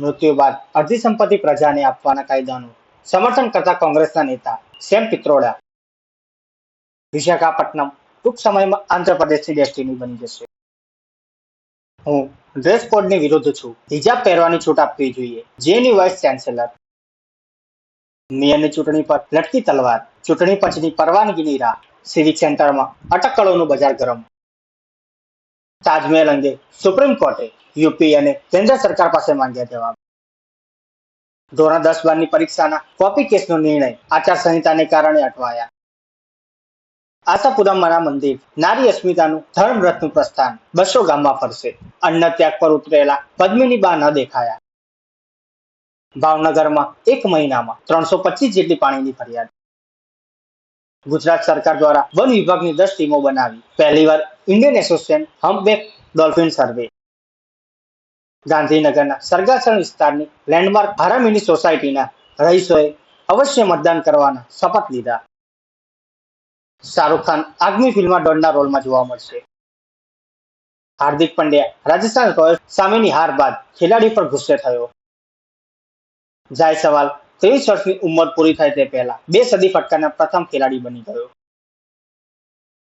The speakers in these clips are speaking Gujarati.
મૃત્યુ બાદ અડધી સંપત્તિ પ્રજાને આપવાના કાયદાનું સમર્થન કરતા કોંગ્રેસના નેતા સેમ પિત્રોડા. વિશાખાપટ્ટનમ ટૂંક સમયમાં આંધ્રપ્રદેશની ડેસ્ટિની બની જશે. હું ડ્રેસ કોડની વિરુદ્ધ છું. હિજાબ પહેરવાની છૂટ આપવી જોઈએ. જેની વાઇસ ચાન્સેલર. મેયરની ચૂંટણી પર લટકી તલવાર. ચૂંટણી પંચની પરવાનગીની રાહ. સિવિક સેન્ટરમાં અટકળોનું બજાર ગરમ. તાજમહેલ અંગે સુપ્રીમ કોર્ટે યુપી અને કેન્દ્ર સરકાર પાસે માંગ્યા જવાબ. ધોરણ દસ બારની પરીક્ષાના કોપી કેસનો નિર્ણય આચારસંહિતાને કારણે અટવાયા. આશાપુરામાના મંદિર, નારી અસ્મિતાનું ધર્મરથનું પ્રસ્થાન બસો ગામમાં ફરશે. અન્ન ત્યાગ પર ઉતરેલા પદ્મિની બા ન દેખાયા. ભાવનગરમાં એક મહિનામાં ત્રણસો પચીસ જેટલી પાણીની ફરિયાદ ગુજરાત સરકાર દ્વારા વન વિભાગની દસ ટીમો બનાવી. પહેલીવાર Indian association humpback dolphin survey ગાંધીનગરના સરગાસણ વિસ્તારની લેન્ડમાર્ક ભારામીની સોસાયટીના રહીશોએ અવશ્ય મતદાન કરવાના શપથ લીધા. શાહરૂખ ખાન આગમી ફિલ્મમાં ડોનના રોલમાં જોવા મળશે. હાર્દિક પંડ્યા રાજસ્થાન રોયલ્સ સામેની હાર બાદ ખેલાડી પર ગુસ્સે થયો. જાય સવાલ ત્રેવીસ વર્ષની ઉંમર પૂરી થાય તે પહેલા બે સદી ફટકારના પ્રથમ ખેલાડી બની ગયો.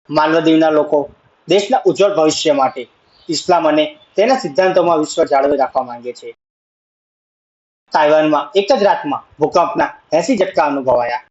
માલદીવના લોકો દેશના ઉજ્જવળ ભવિષ્ય માટે ઇસ્લામ અને તેના સિદ્ધાંતોમાં વિશ્વ જાળવી રાખવા માંગે છે. તાઇવાનમાં એક જ રાતમાં ભૂકંપના એસી ઝટકા અનુભવાયા.